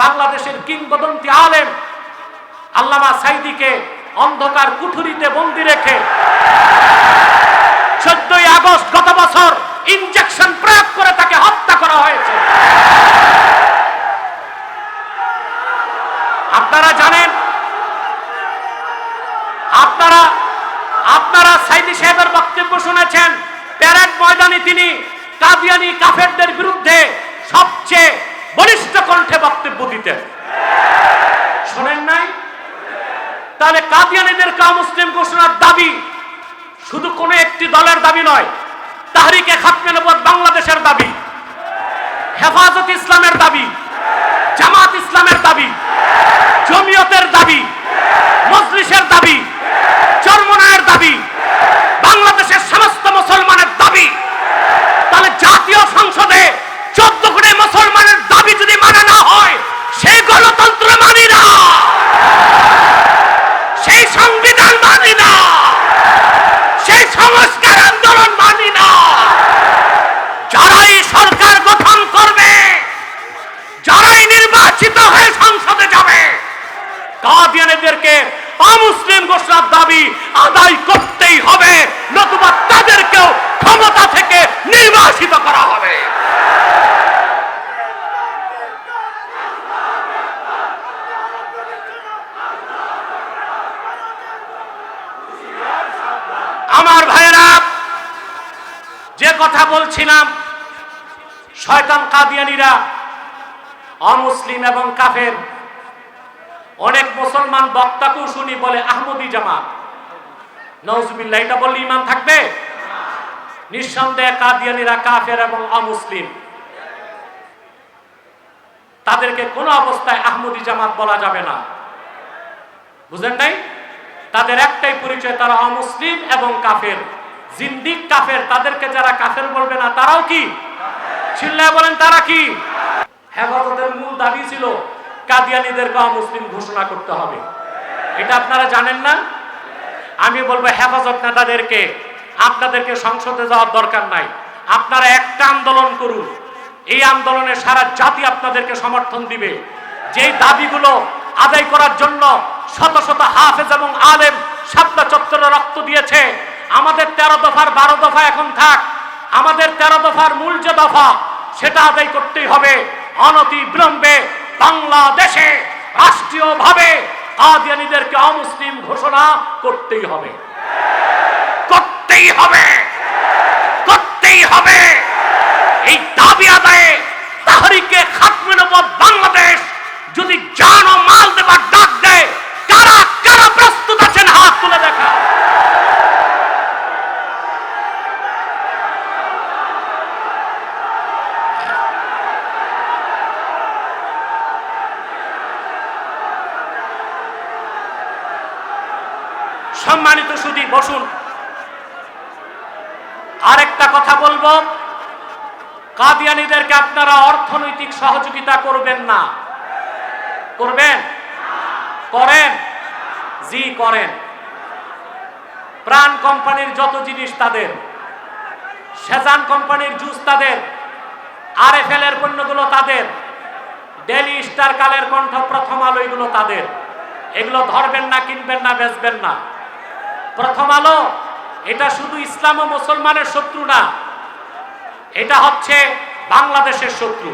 বাংলাদেশের কিংবদন্তি আলেম আল্লামা সাইদিকে অন্ধকার কুঠুরিতে বন্দি রেখে চোদ্দই আগস্ট গত বছর ইনজেকশন প্রয়োগ করে তাকে হত্যা করা হয়েছে। আপনারা জানেন, আপনারা আপনারা সাইদি সাহেবের বক্তব্য শুনেছেন, প্যারেড ময়দানে তিনি কাদিয়ানি কাফেরদের বিরুদ্ধে সবচেয়ে বলিষ্ঠ কণ্ঠে বক্তব্য দিতেন। শোনেন নাই? তাহলে কাদিয়ানিদের কা মুসলিম ঘোষণার দাবি শুধু কোন একটি দলের দাবি নয়, তাহরিকে খাতমে নবত বাংলাদেশের দাবি, হেফাজত ইসলামের দাবি জামাত ইসলামের দাবি জমিয়তের দাবি মজলিসের দাবি চরমনায়ের দাবি বাংলাদেশের সমস্ত মুসলমানের দাবি তাহলে জাতীয় সংসদে চোদ্দ কোটি মুসলমানের দাবি যদি মানে না হয় সেই গণতন্ত্র মানি না সেই সংবিধান মানি না সেই সংস্কার আন্দোলন মানি না। যারাই সরকার গঠন করবে, যারাই নির্বাচিত হয়ে সংসদে যাবে কাদিয়ানিদেরকে অমুসলিম ঘোষণার দাবি আদায় করতেই হবে নতুবা তাদেরকেও ক্ষমতা থেকে নির্বাসিত করা হবে আমার ভাইয়েরা যে কথা বলছিলাম। শয়তান কাদিয়ানিরা অমুসলিম এবং কাফের। অনেক মুসলমান বক্তাকেও শুনি বলে আহমদি জামাত। নজবিল্লা এটা বললে ইমান থাকবে? নিঃসন্দেহে কাদিয়ানিরা কাফের এবং অমুসলিম। তাদেরকে কোনো অবস্থায় আহমদি জামাত বলা যাবে না। বুঝেন নাই? তাদের একটাই পরিচয়, তারা অমুসলিম এবং কাফের। জিন্দিক কাফের, তাদেরকে যারা কাফের বলবে না, তারাও কি? চিল্লায় বলেন, তারা কি? হেফাজতের মূল দাবি ছিল কাদিয়ানিদেরকে অমুসলিম ঘোষণা করতে হবে। এটা আপনারা জানেন না? আমি বলব, হেফাজত নেতাদেরকে, আপনাদেরকে সংসদে যাওয়ার দরকার নাই। আপনারা একটা আন্দোলন করুন। এই আন্দোলনে সারা জাতি আপনাদেরকে সমর্থন দিবে। যেই দাবিগুলো আদায় করার জন্য শত শত হাফেজ এবং আলেম সাতটা চত্বরে রক্ত দিয়েছে তেরো দফার বারো দফা এখন থাক। আমাদের তেরো দফার মূল যে দফা, সেটা আদায় করতেই হবে। অনতি বিলম্বে বাংলাদেশে রাষ্ট্রীয়ভাবে কাদিয়ানিদেরকে অমুসলিম ঘোষণা করতেই হবে। করতেই হবে। করতেই হবে। এই দাবি আদায়ে তাহরিকে খাতমে সম্মানিত সুদী বসুন। আরেকটা কথা বলব, কাদিয়ানিদেরকে আপনারা অর্থনৈতিক সহযোগিতা করবেন না। করবেন? করেন? জি, করেন। প্রাণ কোম্পানির যত জিনিস তাদের, সেজান কোম্পানির জুস তাদের আর এফ এর পণ্যগুলো তাদের ডেলি স্টার কালের কণ্ঠ প্রথম আলো এগুলো তাদের। এগুলো ধরবেন না, কিনবেন না, বেচবেন না। প্রথম আলো এটা শুধু ইসলাম ও মুসলমানের শত্রু না এটা হচ্ছে বাংলাদেশের শত্রু।